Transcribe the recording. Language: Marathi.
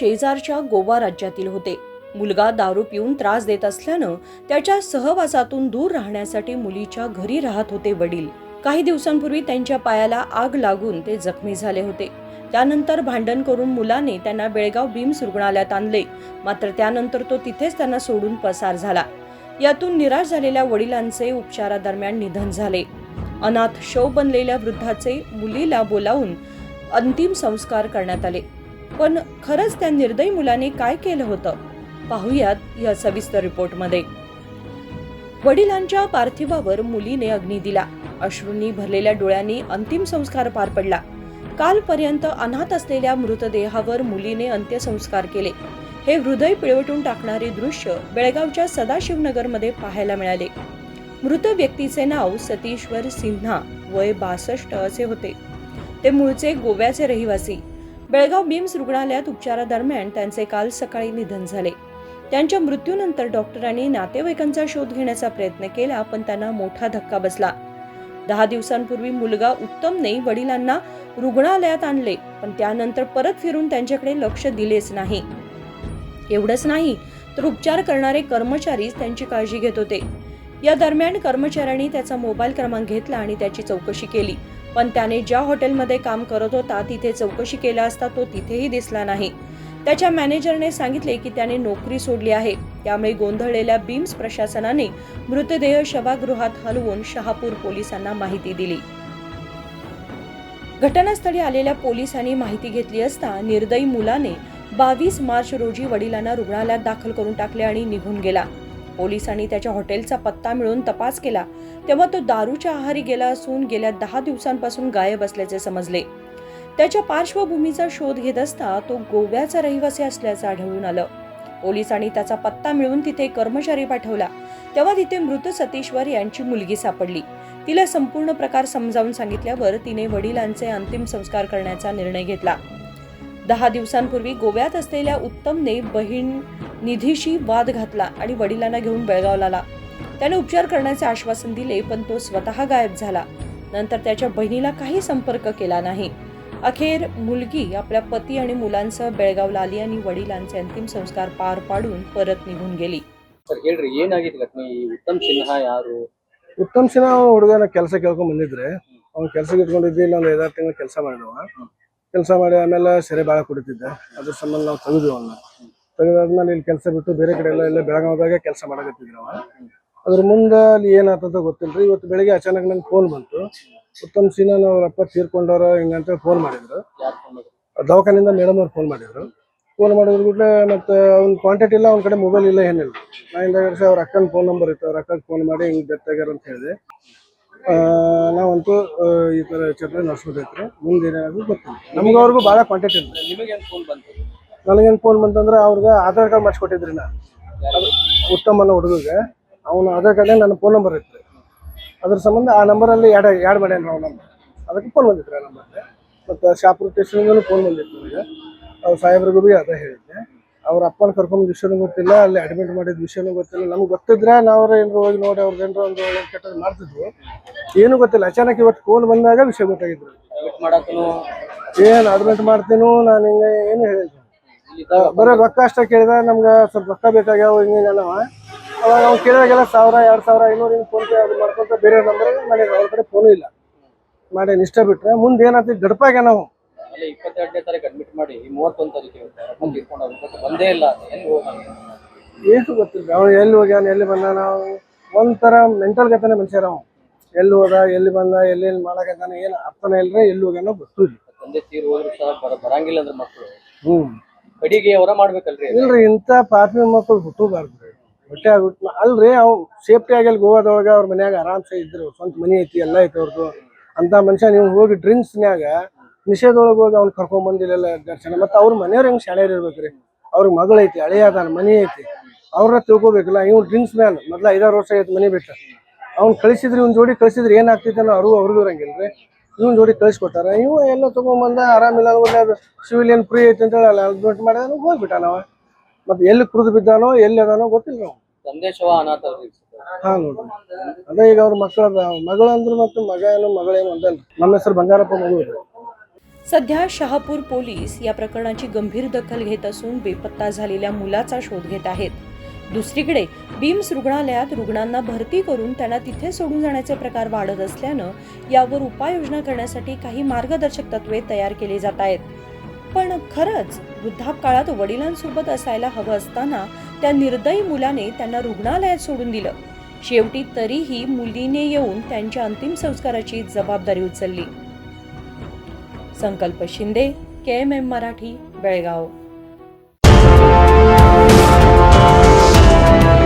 शेजारच्या गोवा राज्यातील होते. मुलगा दारू पिऊन त्रास देत असल्यानं त्याच्या सहवासातून दूर राहण्यासाठी मुलीच्या घरी राहत होते वडील. काही दिवसांपूर्वी त्यांच्या पायाला आग लागून ते जखमी झाले होते. त्यानंतर भांडण करून मुलाने त्यांना बेळगाव बीम्स रुग्णालयात आणले. मात्र त्यानंतर तो तिथेच त्यांना सोडून पसार झाला. यातून निराश झालेल्या वडिलांचे उपचारादरम्यान निधन झाले. अनाथ शव बनलेल्या वृद्धाचे मुलीला बोलावून अंतिम संस्कार करण्यात आले. पण खरंच त्या निर्दयी मुलाने काय केलं होतं? पाहुयात या सविस्तर रिपोर्टमध्ये. वडिलांच्या पार्थिवावर मुलीने अग्नी दिला. अश्रूंनी भरलेल्या डोळ्यांनी अंतिम संस्कार पार पडला. कालपर्यंत अनाथ असलेल्या मृतदेहावर मुलीने अंत्यसंस्कार केले. हे हृदय पिळवटून टाकणारे दृश्य बेळगावच्या सदाशिवनगरमध्ये पाहायला मिळाले. मृत व्यक्तीचे नाव सतीश्वर सिन्हा वय बासष्ट असे होते. ते मूळचे गोव्याचे रहिवासी. बेळगाव बिम्स रुग्णालयात उपचारादरम्यान त्यांचे काल सकाळी निधन झाले. त्यांच्या मृत्यूनंतर डॉक्टरांनी नातेवाईकांचा शोध घेण्याचा प्रयत्न केला पण त्यांना मोठा धक्का बसला. दहा दिवसांपूर्वी मुलगा उत्तमने वडिलांना रुग्णालयात आणले पण त्यानंतर परत फिरून त्यांच्याकडे लक्ष दिलेच नाही. एवढंच नाही तर उपचार करणारे कर्मचारीच त्यांची काळजी घेत होते. या दरम्यान कर्मचाऱ्यांनी त्याचा मोबाईल क्रमांक घेतला आणि त्याची चौकशी केली. पण त्याने ज्या हॉटेलमध्ये काम करत होता तिथे चौकशी केला असता तो तिथेही दिसला नाही. त्याच्या मॅनेजरने सांगितले की त्याने नोकरी सोडली आहे. त्यामुळे गोंधळलेल्या बीम्स प्रशासनाने मृतदेह शवागृहात हलवून शहापूर पोलिसांना माहिती दिली. घटनास्थळी आलेल्या पोलिसांनी माहिती घेतली असता निर्दयी मुलाने बावीस मार्च रोजी वडिलांना रुग्णालयात दाखल करून टाकले आणि निघून गेला. पोलिसांनी त्याच्या हॉटेलचा पत्ता मिळून तपास केला तेव्हा तो दारूच्या आहारी गेला असून गेल्या दहा दिवसांपासून गायब असल्याचे समजले. त्याच्या पार्श्वभूमीचा शोध घेत असता तो गोव्याचा रहिवासी असल्याचं आढळून आलं. पोलिसांनी त्याचा पत्ता मिळवून तिथे कर्मचारी पाठवला. तेव्हा तिथे मृत सतीश्वर यांची मुलगी सापडली. तिला संपूर्ण प्रकार समजावून सांगितल्यावर तिने वडिलांचे अंतिम संस्कार करण्याचा निर्णय घेतला. दहा दिवसांपूर्वी गोव्यात असलेल्या उत्तमने बहीण निधीशी वाद घातला आणि वडिलांना घेऊन बेळगावला आला त्याने उपचार करण्याचे आश्वासन दिले पण तो स्वतः गायब झाला नंतर त्याच्या बहिणीला काही संपर्क केला नाही अखेर मुलगी आपल्या पती आणि मुलांसह बेळगावला आली आणि वडिलांचे अंतिम संस्कार पार पाडून परत निघून गेली ಸರ್ ಹೇಳ್ರಿ ಏನಾಗಿತ್ತು ಘಟನೆ ಈ ಉತ್ತಮ್ ಸಿನ್ಹಾ ಯಾರು ಉತ್ತಮ್ ಸಿನ್ಹಾ ಅವ್ನು ಹುಡುಗನ ಕೆಲಸ ಕೇಳ್ಕೊಂಡ್ ಬಂದಿದ್ರೆ ಅವ್ನು ಕೆಲ್ಸಕ್ಕೆ ಇಟ್ಕೊಂಡಿದ್ದೆ ಇಲ್ಲ ಒಂದು ಐದಾರು ತಿಂಗಳು ಕೆಲಸ ಮಾಡಿದವ ಕೆಲಸ ಮಾಡಿ ಆಮೇಲೆ ಸೆರೆ ಬಾಳ ಕುಡಿತಿದ್ದ ಅದ್ರ ಸಂಬಂಧ ನಾವು ತೆಗೆದ್ವಿ ಅವನ್ನ ತೆಗೆದಾದ್ಮೇಲೆ ಇಲ್ಲಿ ಕೆಲಸ ಬಿಟ್ಟು ಬೇರೆ ಕಡೆ ಎಲ್ಲ ಎಲ್ಲ ಬೆಳಗಾವದಾಗ ಕೆಲಸ ಮಾಡಕತ್ತಿದ್ರು ಅದ್ರ ಮುಂದೆ ಅಲ್ಲಿ ಏನಾಗ್ತದ ಗೊತ್ತಿಲ್ರಿ. ಇವತ್ತು ಬೆಳಿಗ್ಗೆ ಅಚಾನಕ್ ನಂಗೆ ಫೋನ್ ಬಂತು. ಉತ್ತಮ್ ಸಿನ್ಹಾ ಅವ್ರ ಅಪ್ಪ ತೀರ್ಕೊಂಡವ್ರ ಹಿಂಗಂತ ಫೋನ್ ಮಾಡಿದ್ರು. ದವಾಖಾನಿಂದ ಮೇಡಮ್ ಅವ್ರು ಫೋನ್ ಮಾಡಿದ್ರು. ಫೋನ್ ಮಾಡಿದ್ರು ಕೂಡಲೇ ಮತ್ತೆ ಅವ್ನ ಕಾಂಟ್ಯಾಕ್ಟ್ ಇಲ್ಲ, ಅವ್ನ ಕಡೆ ಮೊಬೈಲ್ ಇಲ್ಲ, ಏನಿಲ್ಲ. ನಾ ಹಿಂದೆ ಅವ್ರ ಅಕ್ಕನ ಫೋನ್ ನಂಬರ್ ಇತ್ತು. ಅವ್ರ ಅಕ್ಕಗೆ ಫೋನ್ ಮಾಡಿ ಹಿಂಗೆ ಡೆತ್ ಆಗ್ಯಾರ ಅಂತ ಹೇಳಿದೆ. ನಾವಂತೂ ಈ ಥರ ಚಟ್ನಿ ನಡ್ಸ್ಬೋದೈತ್ರಿ ಮುಂದೆ ಏನಾದ್ರು ಗೊತ್ತಿಲ್ಲ. ನಮ್ಗೆ ಅವ್ರಿಗೂ ಭಾಳ ಕಾಂಟ್ಯಾಕ್ಟ್ ಇಲ್ಲ ನಿಮಗೆ ಫೋನ್ ಬಂತು? ನನಗೇನು ಫೋನ್ ಬಂತಂದ್ರೆ ಅವ್ರಿಗೆ ಆಧಾರ್ ಕಾರ್ಡ್ ಮಾಡಿಸ್ಕೊಟ್ಟಿದ್ರಿ ನಾ. ಅದು ಉತ್ತಮ ಅನ್ನೋ ಹುಡುಗಗೆ. ಅವನ ಆಧಾರ್ ಕಾರ್ಡ್ ನನ್ನ ಫೋನ್ ನಂಬರ್ ಇತ್ತು. ಅದ್ರ ಸಂಬಂಧ ಆ ನಂಬರಲ್ಲಿ ಎರಡು ಎರಡು ಮಾಡ್ಯಾನ ಅವ್ನ. ನಂಬರ್ ಅದಕ್ಕೆ ಫೋನ್ ಬಂದಿತ್ತು ಆ ನಂಬರ್ಗೆ ಮತ್ತು ಶಾಪುರ ಸ್ಟೇಷನಿಂದಲೂ ಫೋನ್ ಬಂದಿತ್ತು ನನಗೆ. ಅವ್ರ ಸಾಹೇಬ್ರಿಗೂ ಭೀ ಅದೇ ಹೇಳಿದ್ದೆ. ಅವ್ರ ಅಪ್ಪನ ಕರ್ಕೊಂಡು ವಿಷಯನೂ ಗೊತ್ತಿಲ್ಲ ಅಲ್ಲಿ ಅಡ್ಮಿಟ್ ಮಾಡಿದ ವಿಷಯನೂ ಗೊತ್ತಿಲ್ಲ. ನಮ್ಗೆ ಗೊತ್ತಿದ್ರೆ ನಾವ್ರ ಏನಾರ ಹೋಗಿ ನೋಡಿ ಅವ್ರದ್ದು ಏನಾರ ಒಂದು ಕೆಟ್ಟದ್ದು ಮಾಡ್ತಿದ್ವು. ಏನೂ ಗೊತ್ತಿಲ್ಲ. ಅಚಾನಕ್ ಇವತ್ತು ಫೋನ್ ಬಂದಾಗ ವಿಷಯ ಗೊತ್ತಾಗಿದ್ರು ಏನು ಅಡ್ಮಿಟ್ ಮಾಡ್ತೀನೋ ನಾನು ಹಿಂಗೆ ಏನು ಹೇಳಿದ್ದೆ ಬರೀ ರೊಕ್ಕ ಅಷ್ಟೇ ಕೇಳಿದ ನಮ್ಗೆ ಸ್ವಲ್ಪ ರೊಕ್ಕ ಬೇಕಾಗ್ಯಾವ ಹಿಂಗೆ ಅಲ್ಲವ ಅವಾಗ ಅವ್ನು ಕೇಳಿದಾಗೆಲ್ಲ ಸಾವಿರ ಎರಡು ಸಾವಿರ ಐನೂರು ಹಿಂಗೆ ಫೋನ್ ಪೇ ಅದು ಮಾಡ್ಕೊಂತ ಬೇರೆ ನಂಬರ್ ಮಾಡಿದ್ರೆ ಅವ್ರ ಕಡೆ ಫೋನು ಇಲ್ಲ. ಮಾಡಿ ಇಷ್ಟ ಬಿಟ್ರೆ ಮುಂದೆ ಏನಂತ ಗಡಪಾಗ್ಯ ನಾವು ಅಲ್ಲಿ ಇಪ್ಪತ್ತೆರಡನೇ ತಾರೀಕು ಅಡ್ಮಿಟ್ ಮಾಡಿ ಮೂವತ್ತೊಂದು ತಾರೀಕು ಬಂದು ಇಲ್ಲ. ಏನು ಗೊತ್ತಿಲ್ಲ ಅವ್ನು ಎಲ್ಲಿ ಹೋಗ್ಯಾನ ಎಲ್ಲಿ ಬಂದ ನಾವು ಒಂಥರ ಮೆಂಟಲ್ ಗತನೆ ಮನುಷ್ಯರ ಅವ ಎಲ್ಲಿ ಹೋದ ಎಲ್ಲಿ ಬಂದ ಎಲ್ಲಿ ಎಲ್ಲಿ ಮಾಡಕತ್ತಾನ ಏನು ಅರ್ಥನೇ ಇಲ್ರಿ ಎಲ್ಲಿ ಹೋಗ್ಯಾನೋ ಗೊತ್ತಿಲ್ಲ. ತಂದೆ ತೀರ್ ಹೋದ್ರು ಸಹ ಬರ ಬರಂಗಿಲ್ಲ ಅಂದ್ರೆ ಮಕ್ಕಳು ಹ್ಞೂ ಕಡಿಗೆ ಹೊರ ಮಾಡ್ಬೇಕಲ್ರಿ ಇಲ್ರಿ ಇಂತ ಪಾಪಿ ಮಕ್ಕಳು ಹುಟ್ಟಬಾರ್ದು ಹೊಟ್ಟೆ ಆಗ್ಬಿಟ್ಟು ಅಲ್ರಿ, ಅವ್ ಸೇಫ್ಟಿ ಆಗಿ ಅಲ್ಲಿ ಗೋವಾದೊಳಗ ಅವ್ರ ಮನ್ಯಾಗ ಆರಾಮ್ಸೆ ಇದ್ರು, ಸ್ವಂತ ಮನಿ ಐತಿ, ಎಲ್ಲ ಐತಿ ಅವ್ರದ್ದು ಅಂತ ಮನುಷ್ಯ ನೀವು ಹೋಗಿ ಡ್ರಿಂಕ್ಸ್ನ್ಯಾಗ ನಿಷೇಧೊಳಗೆ ಹೋಗಿ ಅವ್ನ ಕರ್ಕೊಂಡ್ ಬಂದಿಲ್ಲ ದರ್ಶನ. ಮತ್ತೆ ಅವ್ರ ಮನೆಯವ್ರ ಹೆಂಗ್ ಶಾಣ್ಯರ್ ಇರ್ಬೇಕ್ರಿ? ಅವ್ರಿಗೆ ಮಗಳು ಐತಿ ಹಳೆಯ ಅದಾನ ಮನಿ ಐತಿ. ಅವ್ರನ್ನ ತಿಳ್ಕೊಬೇಕಲ್ಲ, ಇವ್ನು ಡ್ರಿಂಕ್ಸ್ ಮ್ಯಾನ್, ಮೊದ್ಲ ಐದಾರು ವರ್ಷ ಐತಿ ಮನಿ ಬಿಟ್ಟ. ಅವ್ನು ಕಳಿಸಿದ್ರಿ, ಇವ್ನ ಜೋಡಿ ಕಳಿಸಿದ್ರೆ ಏನಾಗ್ತೈತೆ ಅನ್ನೋ ಅವ್ರಿಗೂ ಅವ್ರಿಗೂ ಇರಂಗಿಲ್ರಿ. ಇವ್ನ ಜೋಡಿ ಕಳಿಸ್ಕೊಟ್ಟಾರ ಇವ ಎಲ್ಲ ತಗೊಂಬಂದ ಆರಾಮಿಲ್ಲ ಅಂದ್ರೆ ಅದು ಸಿವಿಲಿಯನ್ ಫ್ರೀ ಐತಿ ಅಂತ ಹೇಳಿ ಅಡ್ಮಿಟ್ ಮಾಡಿದ ಹೋಗ್ಬಿಟ್ಟ ನಾವ ಮತ್ತೆ ಎಲ್ಲಿ ಕುಡಿದು ಬಿದ್ದಾನೋ ಎಲ್ಲಿ ಅದಾನೋ ಗೊತ್ತಿಲ್ಲ ನಾವು ಸಂದೇಶವ ಅನಾಥ ಅವ್ರಿಗೆ ಹಾ ನೋಡ್ರಿ ಅದೇ ಈಗ ಅವ್ರ ಮಕ್ಕಳ ಮಗಳು ಅಂದ್ರು ಮತ್ತು ಮಗ ಏನು ಮಗಳೇನು ಒಂದಲ್ರಿ ನಮ್ಮ ಹೆಸರು ಬಂಗಾರಪ್ಪ ಮಗು सध्या शहापूर पोलीस या प्रकरणाची गंभीर दखल घेत असून बेपत्ता झालेल्या मुलाचा शोध घेत आहेत दुसरीकडे बिम्स रुग्णालयात रुग्णांना भरती करून त्यांना तिथे सोडून जाण्याचे प्रकार वाढत असल्यानं यावर उपाययोजना करण्यासाठी काही मार्गदर्शक तत्वे तयार केली जात आहेत. पण खरंच वृद्धापकाळात वडिलांसोबत असायला हवं असताना त्या निर्दयी मुलाने त्यांना रुग्णालयात सोडून दिलं. शेवटी तरीही मुलीने येऊन त्यांच्या अंतिम संस्काराची जबाबदारी उचलली. Sankalp Shinde K M M Marathi Belgaum. Thank you.